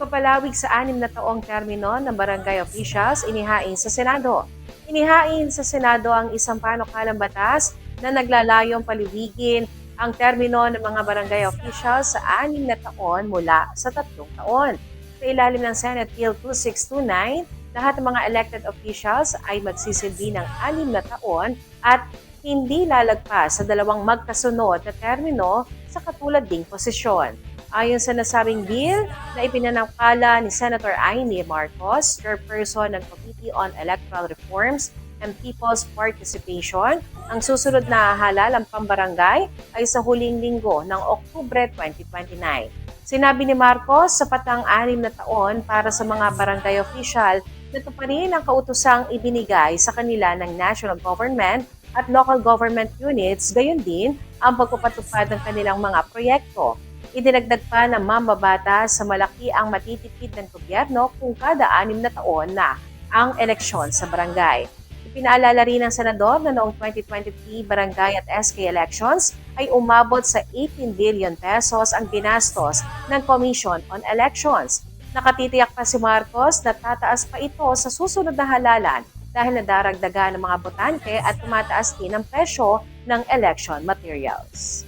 Pagpapalawig sa anim na taong termino ng barangay officials inihain sa Senado. Inihain sa Senado ang isang panukalang batas na naglalayong paliwigin ang termino ng mga barangay officials sa anim na taon mula sa tatlong taon. Sa ilalim ng Senate Bill 2629, lahat ng mga elected officials ay magsisilbi ng anim na taon at hindi lalagpas sa dalawang magkasunod na termino sa katulad ding posisyon. Ayon sa nasabing bill na ipinanangkala ni Senator Aimee Marcos, chairperson ng Committee on Electoral Reforms and People's Participation, ang susunod na halalang pambarangay ay sa huling linggo ng Oktubre 2029. Sinabi ni Marcos, sapat ang anim na taon para sa mga barangay official na tuparin ang kautusang ibinigay sa kanila ng national government at local government units, gayon din ang pagpapatupad ng kanilang mga proyekto. Idinagdag pa ng mambabata sa malaki ang matitipid ng gobyerno kung kada anim na taon na ang eleksyon sa barangay. Ipinaalala rin ng senador na noong 2023 barangay at SK elections ay umabot sa 18 billion pesos ang ginastos ng Commission on Elections. Nakatitiyak pa si Marcos na tataas pa ito sa susunod na halalan dahil nadaragdagan ng mga botante at tumataas din ang presyo ng election materials.